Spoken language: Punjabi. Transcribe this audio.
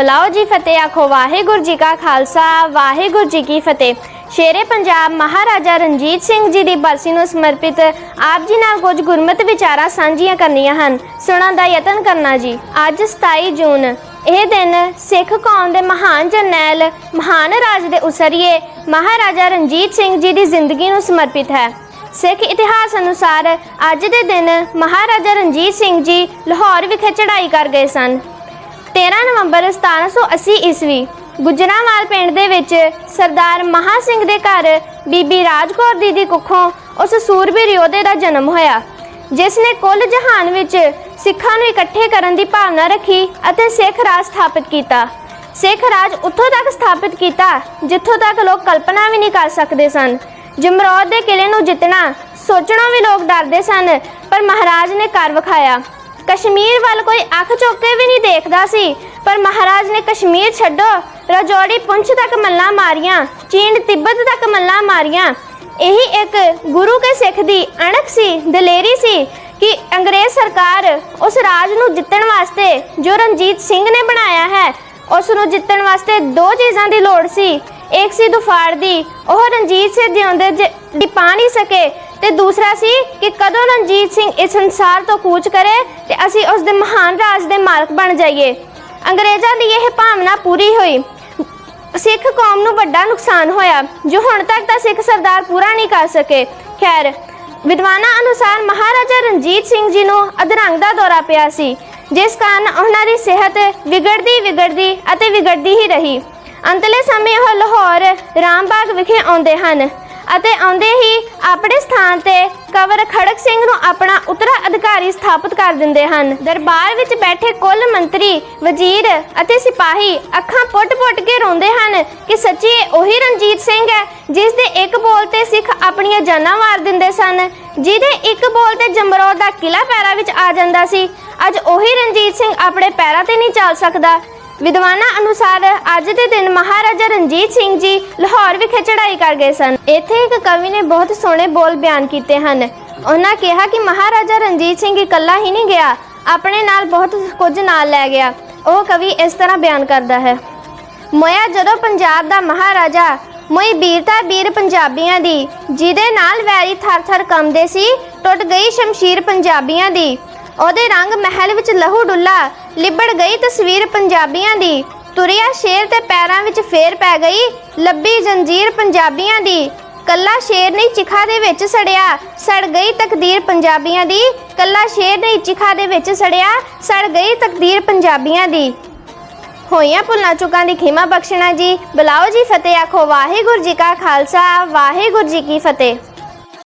ਬੁਲਾਓ ਜੀ ਫਤਿਹ, ਆਖੋ ਵਾਹਿਗੁਰੂ ਜੀ ਕਾ ਖਾਲਸਾ, ਵਾਹਿਗੁਰੂ ਜੀ ਕੀ ਫਤਿਹ। ਸ਼ੇਰੇ ਪੰਜਾਬ ਮਹਾਰਾਜਾ ਰਣਜੀਤ ਸਿੰਘ ਜੀ ਦੀ ਬਰਸੀ ਨੂੰ ਸਮਰਪਿਤ ਆਪ ਜੀ ਨਾਲ ਕੁਝ ਗੁਰਮਤਿ ਵਿਚਾਰਾਂ ਸਾਂਝੀਆਂ ਕਰਨੀਆਂ ਹਨ। ਸੁਣਨ ਦਾ ਯਤਨ ਕਰਨਾ ਜੀ। ਅੱਜ 27 ਜੂਨ, ਇਹ ਦਿਨ ਸਿੱਖ ਕੌਮ ਦੇ ਮਹਾਨ ਜਰਨੈਲ, ਮਹਾਨ ਰਾਜ ਦੇ ਉਸਰੀਏ ਮਹਾਰਾਜਾ ਰਣਜੀਤ ਸਿੰਘ ਜੀ ਦੀ ਜ਼ਿੰਦਗੀ ਨੂੰ ਸਮਰਪਿਤ ਹੈ। ਸਿੱਖ ਇਤਿਹਾਸ ਅਨੁਸਾਰ ਅੱਜ ਦੇ ਦਿਨ ਮਹਾਰਾਜਾ ਰਣਜੀਤ ਸਿੰਘ ਜੀ ਲਾਹੌਰ ਵਿਖੇ ਚੜ੍ਹਾਈ ਕਰ ਗਏ ਸਨ। 13 ਨਵੰਬਰ 1780 ਈਸਵੀ, ਗੁਜਰਾਂਵਾਲ ਪਿੰਡ ਦੇ ਵਿੱਚ ਸਰਦਾਰ ਮਹਾ ਸਿੰਘ ਦੇ ਘਰ ਬੀਬੀ ਰਾਜਕੌਰ ਦੀ ਦੀ ਕੁੱਖੋਂ ਉਸ ਸੂਰਬੀਰ ਯੋਧੇ ਦਾ ਜਨਮ ਹੋਇਆ, ਜਿਸ ਨੇ ਕੁੱਲ ਜਹਾਨ ਵਿੱਚ ਸਿੱਖਾਂ ਨੂੰ ਇਕੱਠੇ ਕਰਨ ਦੀ ਭਾਵਨਾ ਰੱਖੀ ਅਤੇ ਸਿੱਖ ਰਾਜ ਸਥਾਪਿਤ ਕੀਤਾ। ਸਿੱਖ ਰਾਜ ਉੱਥੋਂ ਤੱਕ ਸਥਾਪਿਤ ਕੀਤਾ ਜਿੱਥੋਂ ਤੱਕ ਲੋਕ ਕਲਪਨਾ ਵੀ ਨਹੀਂ ਕਰ ਸਕਦੇ ਸਨ। ਜਮਰੌਦ ਦੇ ਕਿਲੇ ਨੂੰ ਜਿੱਤਣਾ ਸੋਚਣਾ ਵੀ ਲੋਕ ਡਰਦੇ ਸਨ, ਪਰ ਮਹਾਰਾਜ ਨੇ ਕਰ ਵਿਖਾਇਆ। ਕਸ਼ਮੀਰ ਵੱਲ ਕੋਈ ਅੱਖ ਚੁੱਕ ਕੇ ਵੀ ਨਹੀਂ ਦੇਖਦਾ ਸੀ, ਪਰ ਮਹਾਰਾਜ ਨੇ ਕਸ਼ਮੀਰ ਛੱਡੋ, ਰਜੌੜੀ ਪੁੰਛ ਤੱਕ ਮੱਲਾਂ ਮਾਰੀਆਂ, ਚੀਨ ਤਿੱਬਤ ਤੱਕ ਮੱਲਾਂ ਮਾਰੀਆਂ। ਇਹੀ ਇੱਕ ਗੁਰੂ ਕੇ ਸਿੱਖ ਦੀ ਅਣਖ ਸੀ, ਦਲੇਰੀ ਸੀ ਕਿ ਅੰਗਰੇਜ਼ ਸਰਕਾਰ ਉਸ ਰਾਜ ਨੂੰ ਜਿੱਤਣ ਵਾਸਤੇ ਜੋ ਰਣਜੀਤ ਸਿੰਘ ਨੇ ਬਣਾਇਆ ਹੈ, ਉਸ ਨੂੰ ਜਿੱਤਣ ਵਾਸਤੇ ਦੋ ਚੀਜ਼ਾਂ ਦੀ ਲੋੜ ਸੀ। ਇੱਕ ਸੀ ਦੁਫਾੜ ਦੀ, ਉਹ ਰਣਜੀਤ ਸਿੰਘ ਜਿਉਂਦੇ ਦੀ ਪਾ ਨਹੀਂ ਸਕੇ ਤੇ ਦੂਸਰਾ ਸੀ ਕਿ ਕਦੋਂ ਰਣਜੀਤ ਸਿੰਘ ਇਸ ਸੰਸਾਰ ਤੋਂ ਕੂਚ ਕਰੇ ਤੇ ਅਸੀਂ ਉਸ ਦੇ ਮਹਾਨ ਰਾਜ ਦੇ ਮਾਲਕ ਬਣ ਜਾਈਏ। ਅੰਗਰੇਜ਼ਾਂ ਦੀ ਇਹ ਭਾਵਨਾ ਪੂਰੀ ਹੋਈ। ਸਿੱਖ ਕੌਮ ਨੂੰ ਵੱਡਾ ਨੁਕਸਾਨ ਹੋਇਆ। ਜੋ ਹੁਣ ਤੱਕ ਤਾਂ ਸਿੱਖ ਸਰਦਾਰ ਪੂਰਾ ਨਹੀਂ ਕਰ ਸਕੇ। ਖੈਰ, ਵਿਦਵਾਨਾਂ ਅਨੁਸਾਰ ਮਹਾਰਾਜਾ ਰਣਜੀਤ ਸਿੰਘ ਜੀ ਨੂੰ ਅਧਰੰਗ ਦਾ ਦੌਰਾ ਪਿਆ ਸੀ, ਜਿਸ ਕਾਰਨ ਉਹਨਾਂ ਦੀ ਸਿਹਤ ਵਿਗੜਦੀ ਵਿਗੜਦੀ ਅਤੇ ਵਿਗੜਦੀ ਹੀ ਰਹੀ। ਅੰਤਲੇ ਸਮੇਂ ਉਹ ਲਾਹੌਰ, ਰਾਮਬਾਗ ਵਿਖੇ ਆਉਂਦੇ ਹਨ। ਅਤੇ ਆਉਂਦੇ ਹੀ ਆਪਣੇ ਸਥਾਨ ਤੇ ਕਵਰ ਖੜਕ ਸਿੰਘ ਨੂੰ ਆਪਣਾ ਉਤਰਾਧਿਕਾਰੀ ਸਥਾਪਿਤ ਕਰ ਦਿੰਦੇ ਹਨ। ਦਰਬਾਰ ਵਿੱਚ ਬੈਠੇ ਕੁੱਲ ਮੰਤਰੀ, ਵਜ਼ੀਰ ਅਤੇ ਸਿਪਾਹੀ ਅੱਖਾਂ ਪੁੱਟ-ਪੁੱਟ ਕੇ ਰੋਂਦੇ ਹਨ ਕਿ ਸੱਚੀ ਇਹ ਉਹੀ ਰਣਜੀਤ ਸਿੰਘ ਹੈ ਜਿਸ ਦੇ ਇੱਕ ਬੋਲ ਤੇ ਸਿੱਖ ਆਪਣੀਆਂ ਜਾਨਾਂ ਵਾਰ ਦਿੰਦੇ ਸਨ, ਜਿਹਦੇ ਇੱਕ ਬੋਲ ਤੇ ਜਮਰੌਦ ਦਾ ਕਿਲਾ ਪੈਰਾਂ ਵਿੱਚ ਆ ਜਾਂਦਾ ਸੀ। ਅੱਜ ਉਹੀ ਰਣਜੀਤ ਸਿੰਘ ਆਪਣੇ ਪੈਰਾਂ ਤੇ ਨਹੀਂ ਚੱਲ ਸਕਦਾ। ਵਿਦਵਾਨਾਂ ਅਨੁਸਾਰ ਅੱਜ ਦੇ ਦਿਨ ਮਹਾਰਾਜਾ ਰਣਜੀਤ ਸਿੰਘ ਜੀ ਲਾਹੌਰ ਵਿਖੇ ਚੜ੍ਹਾਈ ਕਰ ਗਏ ਸਨ। ਇੱਥੇ ਇੱਕ ਕਵੀ ਨੇ ਬਹੁਤ ਸੋਹਣੇ ਬੋਲ ਬਿਆਨ ਕੀਤੇ ਹਨ। ਉਹਨਾਂ ਕਿਹਾ ਕਿ ਮਹਾਰਾਜਾ ਰਣਜੀਤ ਸਿੰਘ ਇਕੱਲਾ ਹੀ ਨਹੀਂ ਗਿਆ, ਆਪਣੇ ਨਾਲ ਬਹੁਤ ਕੁਝ ਨਾਲ ਲੈ ਗਿਆ। ਉਹ ਕਵੀ ਇਸ ਤਰ੍ਹਾਂ ਬਿਆਨ ਕਰਦਾ ਹੈ, ਮੋਇਆ ਜਦੋਂ ਪੰਜਾਬ ਦਾ ਮਹਾਰਾਜਾ, ਮੋਈ ਬੀਰਤਾ ਬੀਰ ਪੰਜਾਬੀਆਂ ਦੀ, ਜਿਹਦੇ ਨਾਲ ਵੈਰੀ ਥਰ-ਥਰ ਕੰਬਦੇ ਸੀ, ਟੁੱਟ ਗਈ ਸ਼ਮਸ਼ੀਰ ਪੰਜਾਬੀਆਂ ਦੀ। ਉਹਦੇ ਰੰਗ ਮਹਿਲ ਵਿੱਚ ਲਹੂ ਡੁੱਲਾ ਲਿਬੜ ਗਈ ਤਸਵੀਰ ਪੰਜਾਬੀਆਂ ਦੀ। ਤੁਰਿਆ ਸ਼ੇਰ ਤੇ ਪੈਰਾਂ ਵਿੱਚ ਫੇਰ ਪੈ ਗਈ ਲੱਭੀ ਜੰਜੀਰ ਪੰਜਾਬੀਆਂ ਦੀ। ਕੱਲਾ ਸ਼ੇਰ ਨਹੀਂ ਚਿਖਾ ਦੇ ਵਿੱਚ ਸੜਿਆ, ਸੜ ਗਈ ਤਕਦੀਰ ਪੰਜਾਬੀਆਂ ਦੀ। ਕੱਲਾ ਸ਼ੇਰ ਨਹੀਂ ਚਿਖਾ ਦੇ ਵਿੱਚ ਸੜਿਆ, ਸੜ ਗਈ ਤਕਦੀਰ ਪੰਜਾਬੀਆਂ ਦੀ। ਹੋਈਆਂ ਭੁੱਲਾਂ ਚੁੱਕਾਂ ਦੀ ਖਿਮਾ ਬਖਸ਼ਣਾ ਜੀ। ਬੁਲਾਓ ਜੀ ਫਤਿਹ ਆਖੋ, ਵਾਹਿਗੁਰੂ ਜੀ ਕਾ ਖਾਲਸਾ, ਵਾਹਿਗੁਰੂ ਜੀ ਕੀ ਫਤਿਹ।